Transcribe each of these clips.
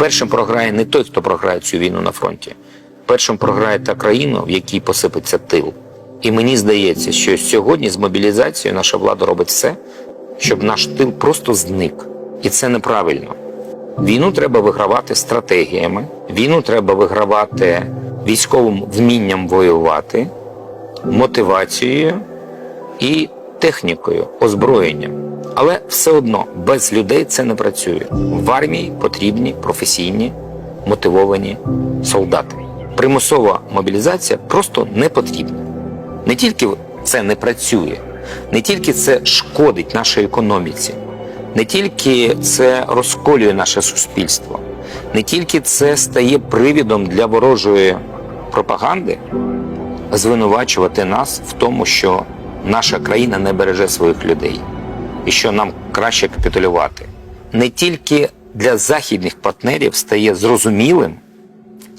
першим програє не той, хто програє цю війну на фронті. Першим програє та країна, в якій посипеться тил. І мені здається, що сьогодні з мобілізацією наша влада робить все, щоб наш тил просто зник. І це неправильно. Війну треба вигравати стратегіями, війну треба вигравати військовим вмінням воювати, мотивацією і технікою, озброєнням. Але все одно без людей це не працює. В армії потрібні професійні, мотивовані солдати. Примусова мобілізація просто не потрібна. Не тільки це не працює, не тільки це шкодить нашій економіці, не тільки це розколює наше суспільство, не тільки це стає привідом для ворожої пропаганди, звинувачувати нас в тому, що наша країна не береже своїх людей і що нам краще капітулювати. Не тільки для західних партнерів стає зрозумілим,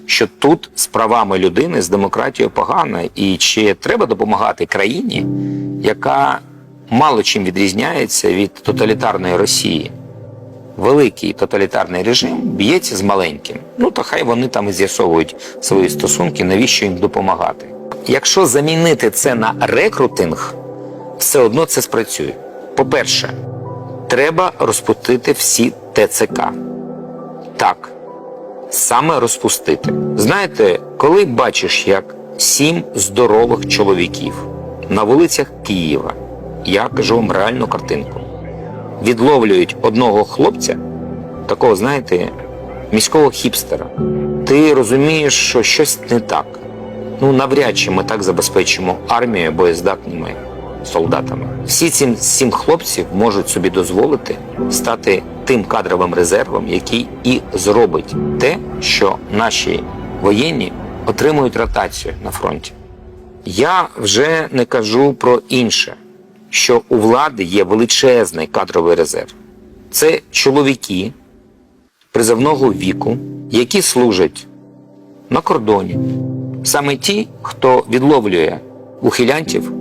що тут з правами людини, з демократією погано, і чи треба допомагати країні, яка мало чим відрізняється від тоталітарної Росії. Великий тоталітарний режим б'ється з маленьким. Ну то хай вони там і з'ясовують свої стосунки, навіщо їм допомагати. Якщо замінити це на рекрутинг, все одно це спрацює. По-перше, треба розпустити всі ТЦК. Так, саме розпустити. Знаєте, коли бачиш, як сім здорових чоловіків на вулицях Києва, я кажу вам реальну картинку, відловлюють одного хлопця, такого, знаєте, міського хіпстера, ти розумієш, що щось не так. Ну, навряд чи ми так забезпечимо армію боєздатними солдатами. Всі ці сім хлопців можуть собі дозволити стати тим кадровим резервом, який і зробить те, що наші воєнні отримують ротацію на фронті. Я вже не кажу про інше, що у влади є величезний кадровий резерв. Це чоловіки призовного віку, які служать на кордоні. Саме ті, хто відловлює ухилянтів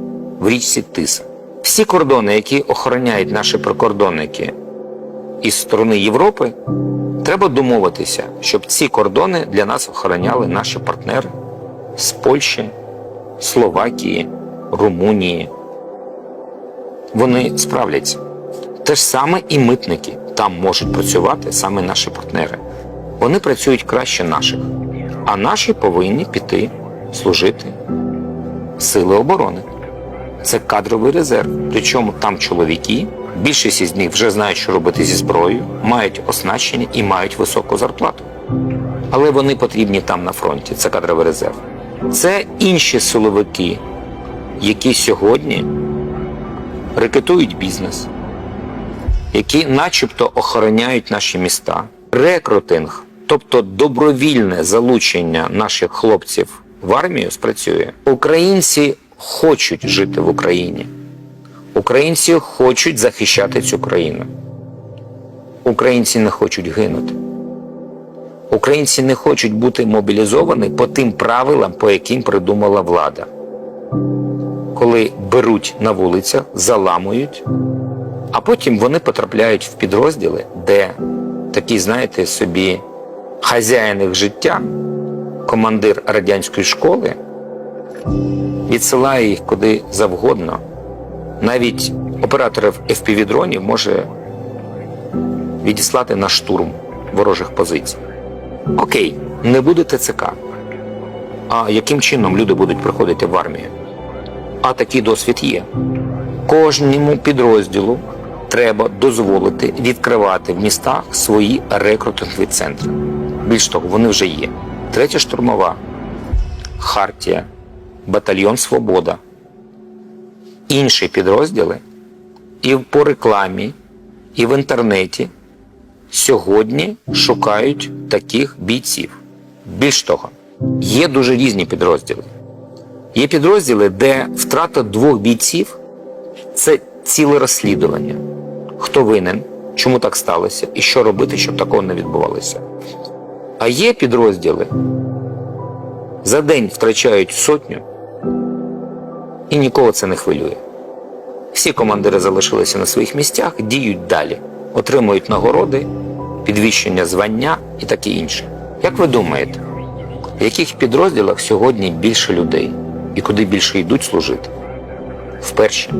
в річці Тиса. Всі кордони, які охороняють наші прикордонники із сторони Європи, треба домовитися, щоб ці кордони для нас охороняли наші партнери з Польщі, Словакії, Румунії. Вони справляться. Те ж саме і митники там можуть працювати саме наші партнери. Вони працюють краще наших, а наші повинні піти служити сили оборони. Це кадровий резерв. Причому там чоловіки, більшість із них вже знають, що робити зі зброєю, мають оснащення і мають високу зарплату. Але вони потрібні там на фронті. Це кадровий резерв. Це інші силовики, які сьогодні рекетують бізнес, які начебто охороняють наші міста. Рекрутинг, тобто добровільне залучення наших хлопців в армію, спрацює. Українці хочуть жити в Україні. Українці хочуть захищати цю країну. Українці не хочуть гинути. Українці не хочуть бути мобілізовані по тим правилам, по яким придумала влада. Коли беруть на вулицях, заламують, а потім вони потрапляють в підрозділи, де такі, знаєте, собі хазяїн їх життя, командир радянської школи, відсилає їх куди завгодно. Навіть операторів FPV-дронів може відіслати на штурм ворожих позицій. Окей, не буде ТЦК. А яким чином люди будуть приходити в армію? А такий досвід є. Кожному підрозділу треба дозволити відкривати в містах свої рекрутингові центри. Більш того, вони вже є. Третя штурмова, Хартія, Батальйон Свобода, інші підрозділи і по рекламі, і в інтернеті сьогодні шукають таких бійців. Більш того, є дуже різні підрозділи. Є підрозділи, де втрата двох бійців це ціле розслідування. Хто винен, чому так сталося, і що робити, щоб такого не відбувалося. А є підрозділи, за день втрачають сотню, і нікого це не хвилює. Всі командири залишилися на своїх місцях, діють далі, отримують нагороди, підвищення звання і таке інше. Як ви думаєте, в яких підрозділах сьогодні більше людей і куди більше йдуть служити? Вперше.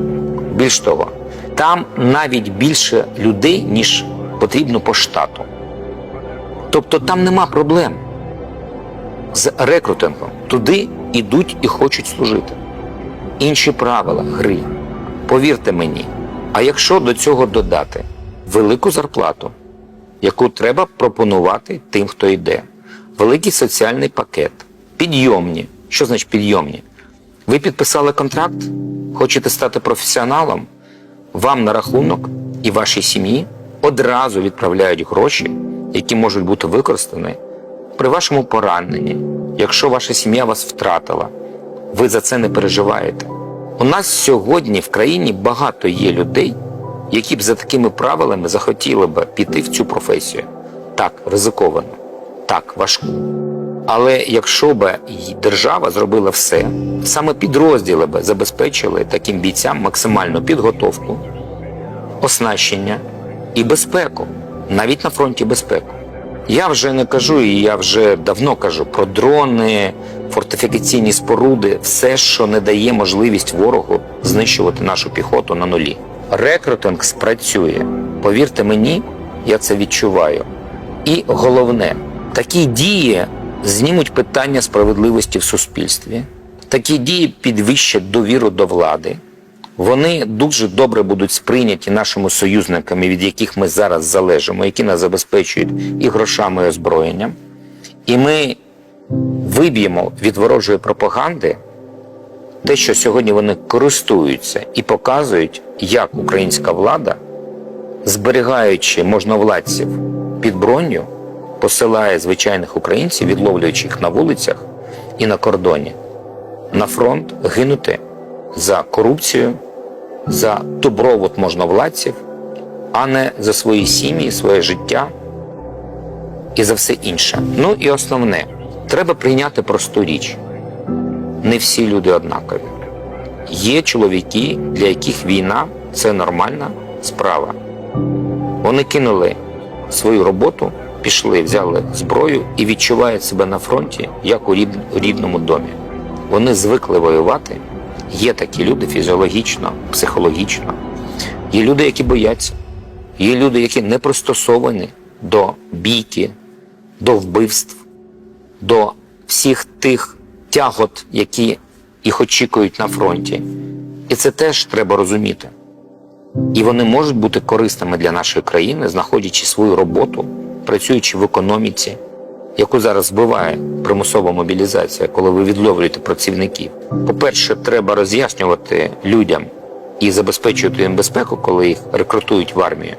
Більш того, там навіть більше людей, ніж потрібно по штату. Тобто там нема проблем з рекрутингом. Туди йдуть і хочуть служити. Інші правила гри. Повірте мені. А якщо до цього додати велику зарплату, яку треба пропонувати тим, хто йде, великий соціальний пакет, підйомні. Що значить підйомні? Ви підписали контракт, хочете стати професіоналом, вам на рахунок і вашій сім'ї одразу відправляють гроші, які можуть бути використані при вашому пораненні, якщо ваша сім'я вас втратила, ви за це не переживаєте. У нас сьогодні в країні багато є людей, які б за такими правилами захотіли б піти в цю професію. Так, ризиковано, так, важко. Але якщо б держава зробила все, саме підрозділи б забезпечили таким бійцям максимальну підготовку, оснащення і безпеку, навіть на фронті безпеку. Я вже не кажу, і я вже давно кажу про дрони, фортифікаційні споруди, все, що не дає можливість ворогу знищувати нашу піхоту на нулі. Рекрутинг спрацює. Повірте мені, я це відчуваю. І головне, такі дії знімуть питання справедливості в суспільстві. Такі дії підвищать довіру до влади. Вони дуже добре будуть сприйняті нашими союзниками, від яких ми зараз залежимо, які нас забезпечують і грошами, і озброєнням. І ми виб'ємо від ворожої пропаганди те, що сьогодні вони користуються і показують, як українська влада, зберігаючи можновладців під броню, посилає звичайних українців, відловлюючи їх на вулицях і на кордоні, на фронт гинути за корупцію, за добробут можновладців, а не за свої сім'ї, своє життя і за все інше. Ну і основне, треба прийняти просту річ. Не всі люди однакові. Є чоловіки, для яких війна це нормальна справа. Вони кинули свою роботу, пішли, взяли зброю і відчувають себе на фронті, як у рідному домі. Вони звикли воювати. Є такі люди фізіологічно, психологічно. Є люди, які бояться. Є люди, які не пристосовані до бійки, до вбивств, до всіх тих тягот, які їх очікують на фронті. І це теж треба розуміти. І вони можуть бути корисними для нашої країни, знаходячи свою роботу, працюючи в економіці, яку зараз збиває примусова мобілізація, коли ви відловлюєте працівників. По-перше, треба роз'яснювати людям і забезпечувати їм безпеку, коли їх рекрутують в армію.